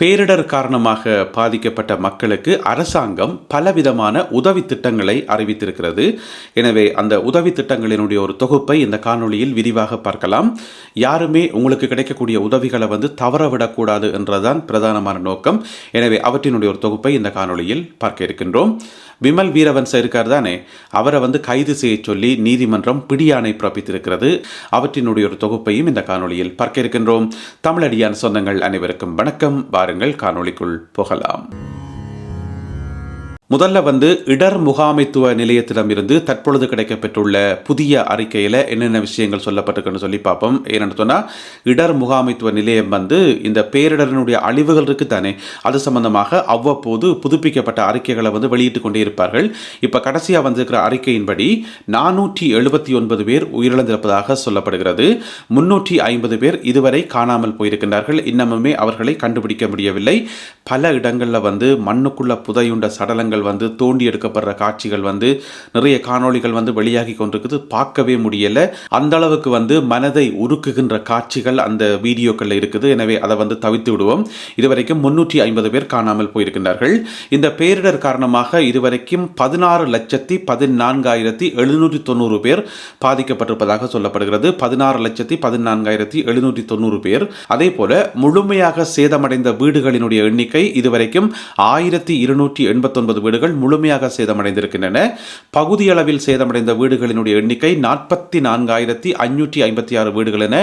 பேரிடர் காரணமாக பாதிக்கப்பட்ட மக்களுக்கு அரசாங்கம் பலவிதமான உதவி திட்டங்களை அறிவித்திருக்கிறது. எனவே அந்த உதவி திட்டங்களினுடைய ஒரு தொகுப்பை இந்த காணொளியில் விரிவாக பார்க்கலாம். யாருமே உங்களுக்கு கிடைக்கக்கூடிய உதவிகளை வந்து தவறவிடக்கூடாது என்றதான் பிரதானமான நோக்கம். எனவே அவற்றினுடைய ஒரு தொகுப்பை இந்த காணொளியில் பார்க்க இருக்கின்றோம். விமல் வீரவன்ச இருக்கார் தானே? அவரை வந்து கைது செய்ய சொல்லி நீதிமன்றம் பிடியாணை பிறப்பித்திருக்கிறது. அவற்றினுடைய ஒரு தொகுப்பையும் இந்த காணொளியில் பார்க்க இருக்கின்றோம். தமிழடியான் சொந்தங்கள் அனைவருக்கும் வணக்கம். வாருங்கள் காணொளிக்குள் போகலாம். முதல்ல வந்து இடர் முகாமைத்துவ நிலையத்திடமிருந்து தற்பொழுது கிடைக்கப்பெற்றுள்ள புதிய அறிக்கையில் என்னென்ன விஷயங்கள் சொல்லப்பட்டிருக்குன்னு சொல்லி பார்ப்போம். ஏன்னு சொன்னால் இடர் முகாமைத்துவ நிலையம் வந்து இந்த பேரிடரினுடைய அழிவுகள் இருக்கு தானே அது சம்பந்தமாக அவ்வப்போது புதுப்பிக்கப்பட்ட அறிக்கைகளை வந்து வெளியிட்டு கொண்டே இருப்பார்கள். இப்போ கடைசியாக வந்திருக்கிற அறிக்கையின்படி நானூற்றி எழுபத்தி ஒன்பது பேர் உயிரிழந்திருப்பதாக சொல்லப்படுகிறது. முன்னூற்றி ஐம்பது பேர் இதுவரை காணாமல் போயிருக்கின்றார்கள். இன்னமுமே அவர்களை கண்டுபிடிக்க முடியவில்லை. பல இடங்களில் வந்து மண்ணுக்குள்ள புதையுண்ட சடலங்கள் காட்சிகள் வந்து தோண்டி எடுக்கப்படுற காட்சிகள் வந்து நிறைய காணொளிகள் வந்து வெளியாகி கொண்டிருக்குது. பார்க்கவே முடியலை. அந்த அளவுக்கு வந்து மனதை உருக்குகின்ற காட்சிகள் அந்த வீடியோக்களில் இருக்குது. எனவே அதை வந்து தவித்து விடுவோம். இதுவரைக்கும் முன்னூற்றி ஐம்பது பேர் காணாமல் போயிருக்கின்றார்கள். இந்த பேரிடர் காரணமாக இதுவரைக்கும் பதினாறு லட்சத்தி பதினான்காயிரத்தி எழுநூற்றி தொண்ணூறு பேர் பாதிக்கப்பட்டிருப்பதாக சொல்லப்படுகிறது. பதினாறு லட்சத்தி பதினான்காயிரத்தி எழுநூற்றி தொண்ணூறு பேர். அதே போல முழுமையாக சேதமடைந்த வீடுகளினுடைய எண்ணிக்கை இதுவரைக்கும் ஆயிரத்தி இருநூற்றி எண்பத்தொன்பது வீடுகள் முழுமையாக சேதமடைந்திருக்கின்றன. பகுதியளவில் சேதமடைந்த வீடுகளினுடைய எண்ணிக்கை நாற்பத்தி நான்காயிரத்தி ஐநூற்றி ஐம்பத்தி ஆறு வீடுகள் என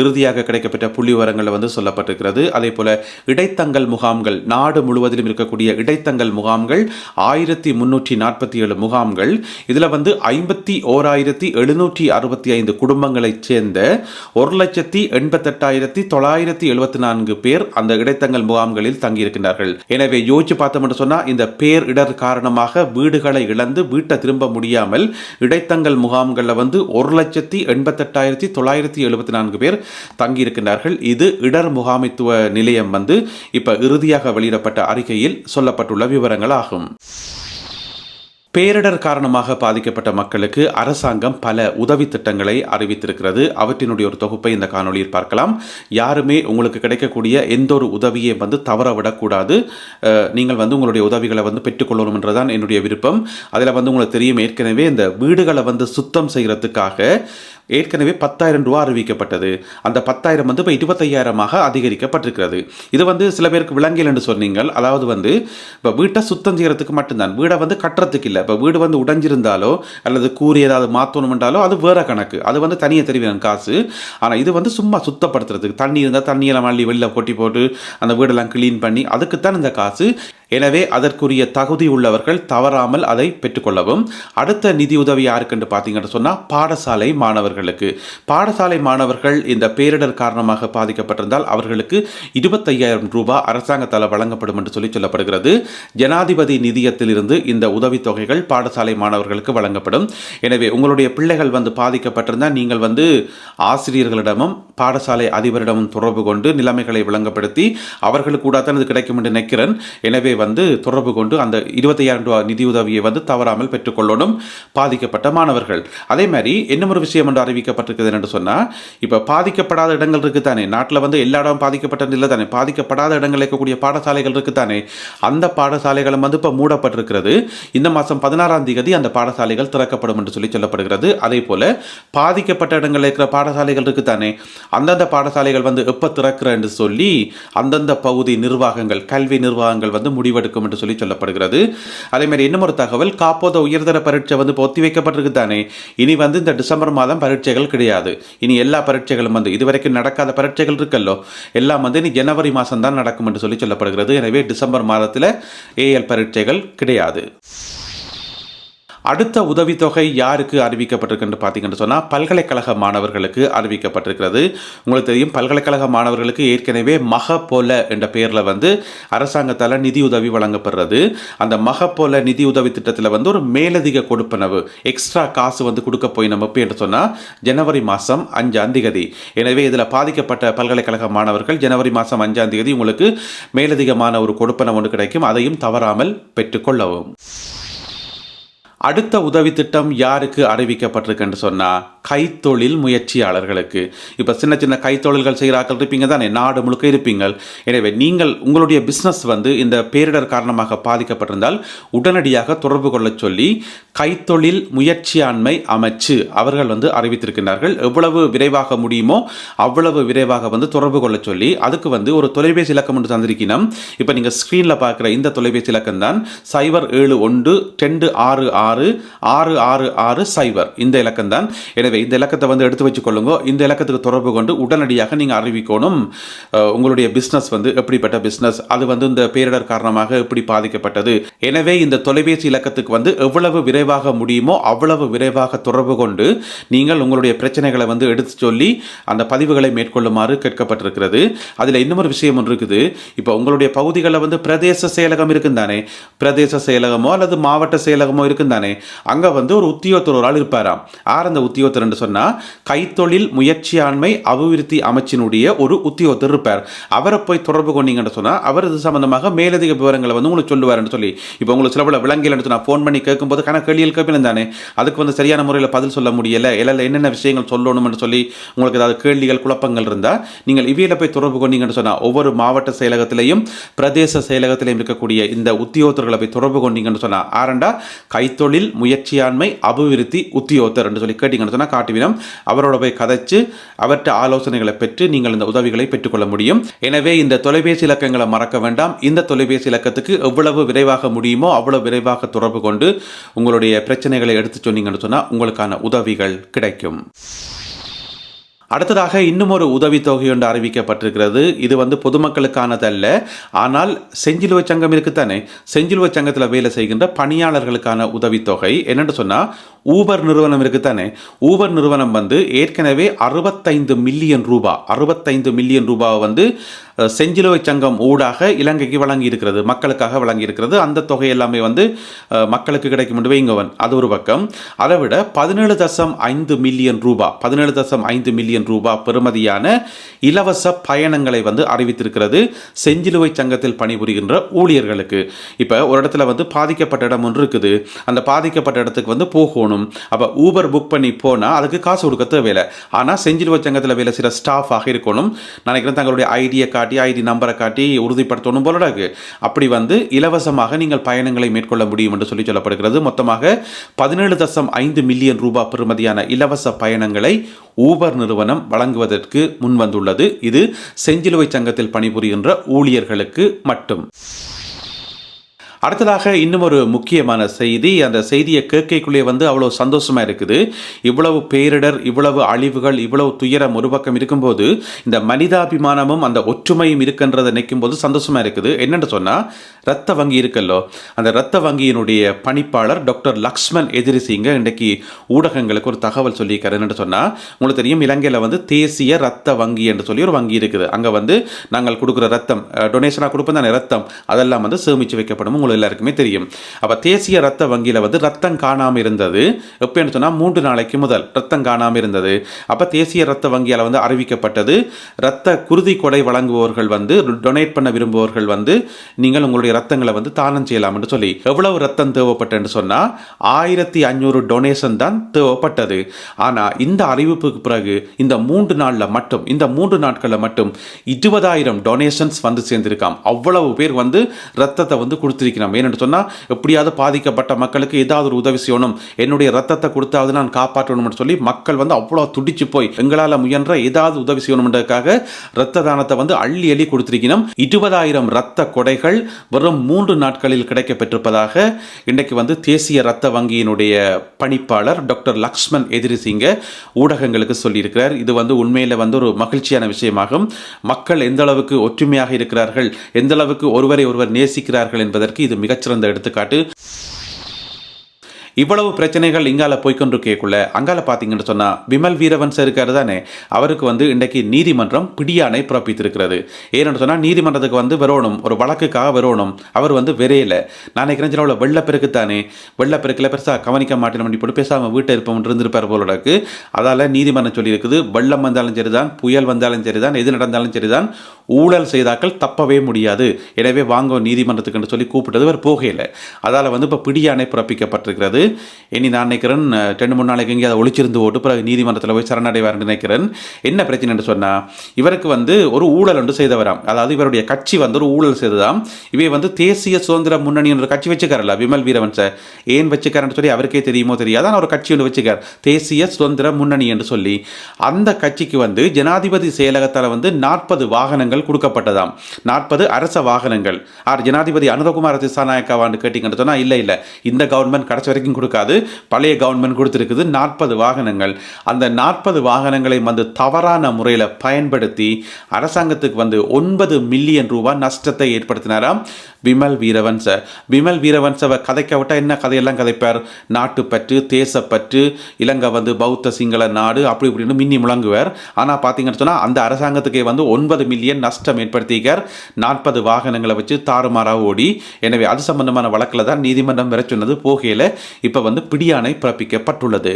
இறுதியாக கிடைக்கப்பட்ட புள்ளி விவரங்கள் வந்து சொல்லப்பட்டிருக்கிறது. அதே போல இடைத்தங்கல் முகாம்கள் நாடு முழுவதிலும் இருக்கக்கூடிய இடைத்தங்கல் முகாம்கள் ஆயிரத்தி முன்னூற்றி நாற்பத்தி ஏழு முகாம்கள் இதில் வந்து ஐம்பத்தி ஓராயிரத்தி எழுநூற்றி அறுபத்தி ஐந்து குடும்பங்களைச் சேர்ந்த ஒரு லட்சத்தி எண்பத்தெட்டாயிரத்தி தொள்ளாயிரத்தி எழுபத்தி நான்கு பேர் அந்த இடைத்தங்கல் முகாம்களில் தங்கியிருக்கின்றார்கள். எனவே யோசிச்சு பார்த்தோம் சொன்னால் இந்த பேர் இடர் காரணமாக வீடுகளை இழந்து வீட்டை திரும்ப முடியாமல் இடைத்தங்கல் முகாம்களில் வந்து ஒரு லட்சத்தி எண்பத்தெட்டாயிரத்தி தொள்ளாயிரத்தி எழுபத்தி நான்கு பேர் தங்கியிருக்கின்றார்கள். இது இடர் முகாமைத்துவ நிலையம் வந்து இப்ப இறுதியாக வெளியிடப்பட்ட அறிக்கையில் சொல்லப்பட்டுள்ள விவரங்களாகும். பேரிடர் காரணமாக பாதிக்கப்பட்ட மக்களுக்கு அரசாங்கம் பல உதவி திட்டங்களை அறிவித்திருக்கிறது. அவற்றினுடைய ஒரு தொகுப்பை இந்த காணொலியில் பார்க்கலாம். யாருமே உங்களுக்கு கிடைக்கக்கூடிய எந்த ஒரு உதவியை வந்து தவற விடக்கூடாது. நீங்கள் வந்து உங்களுடைய உதவிகளை வந்து பெற்றுக்கொள்ளணும் என்றுதான் என்னுடைய விருப்பம். அதில் வந்து உங்களுக்கு தெரியும். ஏற்கனவே இந்த வீடுகளை வந்து சுத்தம் செய்கிறதுக்காக ஏற்கனவே பத்தாயிரம் ரூபா அறிவிக்கப்பட்டது. அந்த பத்தாயிரம் வந்து இப்போ இருபத்தையாயிரமாக அதிகரிக்கப்பட்டிருக்கிறது. இது வந்து சில பேருக்கு விளங்கியல் என்று சொன்னீங்கள். அதாவது வந்து இப்போ வீட்டை சுத்தம் செய்கிறதுக்கு மட்டும்தான். வீடை வந்து கட்டுறதுக்கு இல்லை. இப்போ வீடு வந்து உடைஞ்சிருந்தாலோ அல்லது கூறி ஏதாவது மாற்றணும்ன்றாலோ அது வேற கணக்கு. அது வந்து தனியாக தெரியும் காசு. ஆனால் இது வந்து சும்மா சுத்தப்படுத்துறதுக்கு தண்ணி இருந்தால் தண்ணியெல்லாம் மல்லி வெளியில் கொட்டி போட்டு அந்த வீடெல்லாம் க்ளீன் பண்ணி அதுக்குத்தான் இந்த காசு எனவே அதற்குரிய தகுதி உள்ளவர்கள் தவறாமல் அதை பெற்றுக்கொள்ளவும். அடுத்த நிதி உதவி யாருக்குன்னு பார்த்தீங்கன்னு சொன்னால் பாடசாலை மாணவர்களுக்கு. பாடசாலை மாணவர்கள் இந்த பேரிடர் காரணமாக பாதிக்கப்பட்டிருந்தால் அவர்களுக்கு இருபத்தையாயிரம் ரூபாய் அரசாங்கத்தால் வழங்கப்படும் என்று சொல்லி சொல்லப்படுகிறது. ஜனாதிபதி நிதியத்திலிருந்து இந்த உதவித்தொகைகள் பாடசாலை மாணவர்களுக்கு வழங்கப்படும். எனவே உங்களுடைய பிள்ளைகள் வந்து பாதிக்கப்பட்டிருந்தால் நீங்கள் வந்து ஆசிரியர்களிடமும் பாடசாலை அதிபரிடமும் தொடர்பு கொண்டு நிலைமைகளை விளங்கப்படுத்தி அவர்களுக்கு கூட தான் இது கிடைக்கும் என்று நினைக்கிறேன். எனவே வந்து தொடர்பு கொண்டு அந்த இருபத்தையாயிரம் ரூபாய் நிதியுதவியை வந்து தவறாமல் பெற்றுக்கொள்ளணும் பாதிக்கப்பட்ட மாணவர்கள். அதே மாதிரி என்ன ஒரு விஷயம் என்று அறிவிக்கப்பட்டிருக்குது என்று சொன்னால் இப்போ பாதிக்கப்படாத இடங்கள் இருக்குதானே? நாட்டில் வந்து எல்லா இடமும் பாதிக்கப்பட்ட இல்லை தானே பாதிக்கப்படாத இடங்கள் இருக்கக்கூடிய பாடசாலைகள் இருக்குதானே? அந்த பாடசாலைகளும் வந்து இப்போ மூடப்பட்டிருக்கிறது. இந்த மாதம் பதினாறாம் தேதி அந்த பாடசாலைகள் திறக்கப்படும் என்று சொல்லி சொல்லப்படுகிறது. அதே போல பாதிக்கப்பட்ட இடங்களில் இருக்கிற பாடசாலைகள் இருக்குது தானே அந்தந்த பாடசாலைகள் வந்து எப்போ திறக்கிற என்று சொல்லி அந்தந்த பகுதி நிர்வாகங்கள் கல்வி நிர்வாகங்கள் வந்து முடிவு முடிவெடுக்கும் என்று சொல்லி சொல்லப்படுகிறது. அதே மாதிரி இன்னும் ஒரு தகவல் காப்போத உயர்தர பரீட்சை வந்து ஒத்தி வைக்கப்பட்டிருக்கு தானே? இனி வந்து இந்த டிசம்பர் மாதம் பரீட்சைகள் கிடையாது. இனி எல்லா பரீட்சைகளும் வந்து இதுவரைக்கும் நடக்காத பரீட்சைகள் இருக்கல்லோ? எல்லாம் வந்து இனி ஜனவரி மாதம் தான் நடக்கும் என்று சொல்லி சொல்லப்படுகிறது. எனவே டிசம்பர் மாதத்தில் ஏஎல் பரீட்சைகள் கிடையாது. அடுத்த உதவித்தொகை யாருக்கு அறிவிக்கப்பட்டிருக்குன்னு பார்த்தீங்கன்னு சொன்னால் பல்கலைக்கழக மாணவர்களுக்கு அறிவிக்கப்பட்டிருக்கிறது. உங்களுக்கு தெரியும் பல்கலைக்கழக மாணவர்களுக்கு ஏற்கனவே மக போல என்ற பெயரில் வந்து அரசாங்கத்தால் நிதியுதவி வழங்கப்படுறது. அந்த மக போல நிதியுதவி திட்டத்தில் வந்து ஒரு மேலதிக கொடுப்பனவு எக்ஸ்ட்ரா காசு வந்து கொடுக்க போய் நம்ம என்று சொன்னால் ஜனவரி மாதம் அஞ்சாம் தேதி எனவே இதில் பாதிக்கப்பட்ட பல்கலைக்கழக மாணவர்கள் ஜனவரி மாதம் அஞ்சாம் தேதி உங்களுக்கு மேலதிகமான ஒரு கொடுப்பனவு ஒன்று கிடைக்கும். அதையும் தவறாமல் பெற்றுக்கொள்ளவும். அடுத்த உதவி திட்டம் யாருக்கு அறிவிக்கப்பட்டிருக்குன்னு சொன்னால் கைத்தொழில் முயற்சியாளர்களுக்கு. இப்போ சின்ன சின்ன கைத்தொழில்கள் செய்கிறாக்கள் இருப்பீங்க தானே? நாடு முழுக்க இருப்பீங்கள். எனவே நீங்கள் உங்களுடைய பிஸ்னஸ் வந்து இந்த பேரிடர் காரணமாக பாதிக்கப்பட்டிருந்தால் உடனடியாக தொடர்பு கொள்ளச் சொல்லி கைத்தொழில் முயற்சியாண்மை அமைச்சு அவர்கள் வந்து அறிவித்திருக்கிறார்கள் எவ்வளவு விரைவாக முடியுமோ அவ்வளவு விரைவாக வந்து தொடர்பு கொள்ளச் சொல்லி அதுக்கு வந்து ஒரு தொலைபேசி இலக்கம் ஒன்று தந்திருக்கணும் இப்போ நீங்கள் ஸ்க்ரீனில் பார்க்குற இந்த தொலைபேசி இலக்கம் தான் சைபர் ஏழு ஒன்று ரெண்டு ஆறு ஆறு ஆறு ஆறு ஆறு சைபர் இந்த இலக்கம் தான் எனவே இந்த இலக்கத்தை வந்து எடுத்து வச்சுக்கொள்ளுங்க. இந்த இலக்கத்துக்கு தொடர்பு கொண்டு உடனடியாக நீங்கள் அறிவிக்கணும். உங்களுடைய பிஸ்னஸ் வந்து எப்படிப்பட்ட பிஸ்னஸ் அது வந்து இந்த பேரிடர் காரணமாக எப்படி பாதிக்கப்பட்டது? எனவே இந்த தொலைபேசி இலக்கத்துக்கு வந்து எவ்வளவு விரைவாக முடியுமோ அவ்வளவு விரைவாக தொடர்பு கொண்டு நீங்கள் உங்களுடைய பிரச்சனைகளை வந்து எடுத்து சொல்லி அந்த பதிவுகளை மேற்கொள்ளுமாறு கேட்கப்பட்டிருக்கிறது. அதில் இன்னொரு விஷயம் ஒன்று இருக்குது. இப்போ உங்களுடைய பகுதிகளில் வந்து பிரதேச செயலகம் இருக்குந்தானே பிரதேச செயலகமோ அல்லது மாவட்ட செயலகமோ இருக்குந்தானே அங்கே வந்து ஒரு உத்தியோகத்தர் ஒரு ஆள் இருப்பாராம். ஆர் அந்த உத்தியோகத்தர்? என்று சொன்னால் கைத்தொழில் முயற்சியாண்மை அபிவிருத்தி அமைச்சினுடைய ஒரு உத்தியோகத்தர் இருப்பார். அவரை போய் தொடர்பு கொண்டீங்கன்னு சொன்னால் அவர் இது சம்மந்தமாக மேலதிக விவரங்களை வந்து உங்களுக்கு சொல்லுவார்னு சொல்லி இப்போ உங்களுக்கு சில பல விலங்கில்னு சொன்னால் ஃபோன் பண்ணி கேட்கும்போது கணக்கு கேள்வியில் கேட்பேன் தானே? அதுக்கு வந்து சரியான முறையில் பதில் சொல்ல முடியலை. இல்லை என்னென்ன விஷயங்கள் சொல்லணும்னு சொல்லி உங்களுக்கு ஏதாவது கேள்விகள் குழப்பங்கள் இருந்தால் நீங்கள் இவியில் போய் தொடர்பு கொண்டீங்கன்னு சொன்னால் ஒவ்வொரு மாவட்ட செயலகத்திலையும் பிரதேச செயலகத்திலையும் இருக்கக்கூடிய இந்த உத்தியோகத்தர்களை போய் தொடர்பு கொண்டீங்கன்னு சொன்னால் ஆரண்டா கைத்தொழில் முயற்சியாண்மை அபிவிருத்தி உத்தியோகத்தர் என்று சொல்லி கேட்டீங்கன்னு சொன்னால் காட்டுவினம். அவரோட போய் கதைச்சு அவற்றை ஆலோசனைகளை பெற்று நீங்கள் இந்த உதவிகளை பெற்றுக்கொள்ள முடியும். எனவே இந்த தொலைபேசி இலக்கங்களை மறக்க வேண்டாம். இந்த தொலைபேசி இலக்கத்துக்கு எவ்வளவு விரைவாக முடியுமோ அவ்வளவு விரைவாக தொடர்பு கொண்டு உங்களுடைய பிரச்சனைகளை எடுத்து சொன்னீங்கன்னு சொன்னால் உங்களுக்கான உதவிகள் கிடைக்கும். அடுத்ததாக இன்னும் ஒரு உதவித்தொகை ஒன்று அறிவிக்கப்பட்டிருக்கிறது. இது வந்து பொதுமக்களுக்கானதல்ல. ஆனால் செஞ்சிலுவை சங்கம் இருக்குத்தானே? செஞ்சிலுவை சங்கத்தில் வேலை செய்கின்ற பணியாளர்களுக்கான உதவித்தொகை. என்னென்னு சொன்னால் ஊபர் நிறுவனம் இருக்குத்தானே? ஊபர் நிறுவனம் வந்து ஏற்கனவே அறுபத்தைந்து மில்லியன் ரூபா அறுபத்தைந்து மில்லியன் ரூபாவை வந்து செஞ்சிலுவை சங்கம் ஊடாக இலங்கைக்கு வழங்கி இருக்கிறது மக்களுக்காக வழங்கி இருக்கிறது அந்த தொகை எல்லாமே வந்து மக்களுக்கு கிடைக்கும் என்று வைங்கவன். அது ஒரு பக்கம். அதை விட பதினேழு தசம் ஐந்து மில்லியன் ரூபா பதினேழு தசம் ஐந்து மில்லியன் ரூபா பெறுமதியான இலவச பயணங்களை வந்து அறிவித்திருக்கிறது செஞ்சிலுவை சங்கத்தில் பணிபுரிகின்ற ஊழியர்களுக்கு. இப்போ ஒரு இடத்துல வந்து பாதிக்கப்பட்ட இடம் ஒன்று இருக்குது. அந்த பாதிக்கப்பட்ட இடத்துக்கு வந்து போகணும். அப்போ ஊபர் புக் பண்ணி போனால் அதுக்கு காசு கொடுக்க தேவையில்லை. ஆனால் செஞ்சிலுவை சங்கத்தில் வேலை செய்கிற ஸ்டாஃபாக இருக்கணும். நினைக்கிறேன் தங்களுடைய ஐடியை காட்டி ஐடி நம்பரை காட்டி உறுதிப்படுத்தணும் போல அப்படி வந்து இலவசமாக நீங்கள் பயணங்களை மேற்கொள்ள முடியும் என்று சொல்லி சொல்லப்படுகிறது. மொத்தமாக பதினேழு தசம் ஐந்து மில்லியன் ரூபாய் பெறுமதியான இலவச பயணங்களை ஊபர் நிறுவனம் வழங்குவதற்கு முன்வந்துள்ளது. இது செஞ்சிலுவை சங்கத்தில் பணிபுரிகின்ற ஊழியர்களுக்கு மட்டும். அடுத்ததாக இன்னும் ஒரு முக்கியமான செய்தி. அந்த செய்தியை கேட்கைக்குள்ளே வந்து அவ்வளோ சந்தோஷமாக இருக்குது. இவ்வளவு பேரிடர் இவ்வளவு அழிவுகள் இவ்வளவு துயரம் ஒரு பக்கம் இருக்கும்போது இந்த மனிதாபிமானமும் அந்த ஒற்றுமையும் இருக்கின்றதை நினைக்கும் போது சந்தோஷமாக இருக்குது. என்னென்னு சொன்னால் ரத்த வங்கி இருக்கல்லோ அந்த ரத்த வங்கியினுடைய பணிப்பாளர் டாக்டர் லக்ஷ்மண் எதிரிசிங்க இன்றைக்கு ஊடகங்களுக்கு ஒரு தகவல் சொல்லியிருக்காரு. என்னென்னு சொன்னால் உங்களுக்கு தெரியும் இலங்கையில் வந்து தேசிய ரத்த வங்கி என்று சொல்லி ஒரு வங்கி இருக்குது. அங்கே வந்து நாங்கள் கொடுக்குற ரத்தம் டொனேஷனாக கொடுப்போம் தானே ரத்தம் அதெல்லாம் வந்து சேமித்து வைக்கப்படும். உங்களுக்கு எல்லாருக்குமே தெரியும். அப்போ தேசிய ரத்த வங்கியில் வந்து ரத்தம் காணாமல் இருந்தது. எப்போன்னு சொன்னால் மூன்று நாளைக்கு முதல் ரத்தம் காணாமல் இருந்தது. அப்போ தேசிய ரத்த வங்கியால் வந்து அறிவிக்கப்பட்டது. ரத்த குருதி கொடை வழங்குபவர்கள் வந்து டொனேட் பண்ண விரும்புபவர்கள் வந்து நீங்கள் உங்களுடைய ரத்தங்களை வந்து தானம் செய்யலாம் என்று சொல்லி. எவ்வளவு ரத்தம் தேவைப்பட்டதுன்னு சொன்னால் ஆயிரத்தி ஐநூறு டொனேஷன் தான் தேவைப்பட்டது. ஆனால் இந்த அறிவிப்புக்கு பிறகு இந்த மூன்று நாளில் மட்டும் இந்த மூன்று நாட்களில் மட்டும் இருபதாயிரம் டொனேஷன்ஸ் வந்து சேர்ந்திருக்காம். அவ்வளவு பேர் வந்து ரத்தத்தை வந்து கொடுத்திருக்கிறோம் ஏன்னு சொன்னால் எப்படியாவது பாதிக்கப்பட்ட மக்களுக்கு ஏதாவது ஒரு உதவி செய்யணும். என்னுடைய ரத்தத்தை கொடுத்தாவது நான் காப்பாற்றணும்னு சொல்லி மக்கள் வந்து அவ்வளோ துடிச்சு போய் எங்களால் முயன்ற ஏதாவது உதவி செய்யணும்ன்றதுக்காக ரத்த தானத்தை வந்து அள்ளி அள்ளி கொடுத்திருக்கணும். இருபதாயிரம் ரத்த கொடைகள் வெறும் மூன்று நாட்களில் கிடைக்க பெற்றிருப்பதாக இன்றைக்கு வந்து தேசிய ரத்த வங்கியினுடைய பணிப்பாளர் டாக்டர் லக்ஷ்மன் எதிரிசிங்க ஊடகங்களுக்கு சொல்லியிருக்கிறார். இது வந்து உண்மையில் வந்து ஒரு மகிழ்ச்சியான விஷயமாகும். மக்கள் எந்த அளவுக்கு ஒற்றுமையாக இருக்கிறார்கள் எந்த அளவுக்கு ஒருவரை ஒருவர் நேசிக்கிறார்கள் என்பதற்கு இது மிகச்சிறந்த எடுத்துக்காட்டு. இவ்வளவு பிரச்சனைகள் இங்கால போய்கொண்டிருக்கக்குள்ள அங்கால பார்த்தீங்கன்னு சொன்னால் விமல் வீரவன் சார் இருக்காரு தானே? அவருக்கு வந்து இன்றைக்கு நீதிமன்றம் பிடியானை பிறப்பித்திருக்கிறது. ஏன்னு சொன்னால் நீதிமன்றத்துக்கு வந்து வரணும் ஒரு வழக்குக்காக வரணும் அவர் வந்து விரையில. நான் நினைக்கிறேன் சில வெள்ளப்பெருக்கு தானே வெள்ளப்பெருக்கில் பெருசாக கவனிக்க மாட்டேன் பண்ணி போட்டு பேசாமல் வீட்டை இருப்போம் இருந்திருப்பார் போலக்கு அதால் நீதிமன்றம் சொல்லியிருக்குது வெள்ளம் வந்தாலும் சரிதான் புயல் வந்தாலும் சரிதான் எது நடந்தாலும் சரிதான் ஊழல் செய்தாக்கள் தப்பவே முடியாது. எனவே வாங்க நீதிமன்றத்துக்கு சொல்லி கூப்பிட்டது அவர் போகையில். அதால் வந்து இப்போ பிடியாணை பிறப்பிக்கப்பட்டிருக்கிறது. இனி நான் நினைக்கிறேன் ரெண்டு மூணு நாளைக்கு எங்கேயும் அதை ஒளிச்சிருந்து பிறகு நீதிமன்றத்தில் போய் சரணடைவார்னு நினைக்கிறேன். என்ன பிரச்சனைன்னு சொன்னால் இவருக்கு வந்து ஒரு ஊழல் ஒன்று செய்தவராம். அதாவது இவருடைய கட்சி வந்து ஒரு ஊழல் செய்ததாம். இவை வந்து தேசிய சுதந்திர முன்னணி என்ற கட்சி வச்சுக்காரல்ல விமல் வீரவன்ச. ஏன் வச்சுக்காரன்னு சொல்லி அவருக்கே தெரியுமோ தெரியாது. ஆனால் ஒரு கட்சி ஒன்று வச்சுக்கார். தேசிய சுதந்திர முன்னணி என்று சொல்லி. அந்த கட்சிக்கு வந்து ஜனாதிபதி செயலகத்தால் வந்து நாற்பது வாகனங்கள் கொடுக்கப்பட்டதாம். நாற்பது அரச வாகனங்கள். ஆர். ஜனாதிபதி அனுரகுமார திசாநாயக்காவான்னு கேட்டிங்கன்னு சொன்னால் இல்லை இல்லை. இந்த கவர்மெண்ட் கடைசி வரைக்கும் கொடுக்காது. பழைய கவர்மெண்ட் கொடுத்துருக்குது நாற்பது வாகனங்கள். அந்த நாற்பது வாகனங்களை வந்து தவறான முறையில் பயன்படுத்தி அரசாங்கத்துக்கு வந்து ஒன்பது மில்லியன் ரூபாய் நஷ்டத்தை ஏற்படுத்தினாராம் விமல் வீரவன்ச. விமல் வீரவன்சவை கதைக்க விட்டால் என்ன கதையெல்லாம் கதைப்பார்? நாட்டுப்பற்று தேசப்பற்று இலங்கை வந்து பௌத்த சிங்கள நாடு அப்படி இப்படின்னு மின்னி முழங்குவார். ஆனால் பார்த்தீங்கன்னு சொன்னால் அந்த அரசாங்கத்துக்கே வந்து ஒன்பது மில்லியன் நஷ்டம் ஏற்படுத்திக்கார் நாற்பது வாகனங்களை வச்சு தாறுமாறாக ஓடி எனவே அது சம்பந்தமான வழக்கில் தான் நீதிமன்றம் வர சொன்னது போகையில் இப்போ வந்து பிடியாணை பிறப்பிக்கப்பட்டுள்ளது.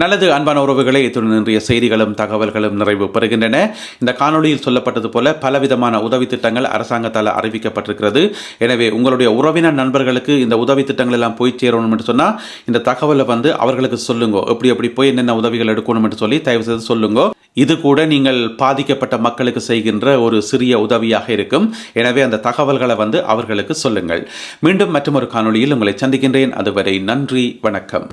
நல்லது அன்பான உறவுகளை இத்துடன் இன்றைய செய்திகளும் தகவல்களும் நிறைவு பெறுகின்றன. இந்த காணொளியில் சொல்லப்பட்டது போல பலவிதமான உதவி திட்டங்கள் அரசாங்கத்தால் அறிவிக்கப்பட்டிருக்கிறது. எனவே உங்களுடைய உறவினர் நண்பர்களுக்கு இந்த உதவி திட்டங்கள் எல்லாம் போய் சேரணும் என்று சொன்னால் இந்த தகவலை வந்து அவர்களுக்கு சொல்லுங்க. எப்படி எப்படி போய் என்னென்ன உதவிகள் எடுக்கணும் என்று சொல்லி தயவு செய்து சொல்லுங்க. இது கூட நீங்கள் பாதிக்கப்பட்ட மக்களுக்கு செய்கின்ற ஒரு சிறிய உதவியாக இருக்கும். எனவே அந்த தகவல்களை வந்து அவர்களுக்கு சொல்லுங்கள். மீண்டும் மற்றொரு காணொளியில் உங்களை சந்திக்கின்றேன். அதுவரை நன்றி வணக்கம்.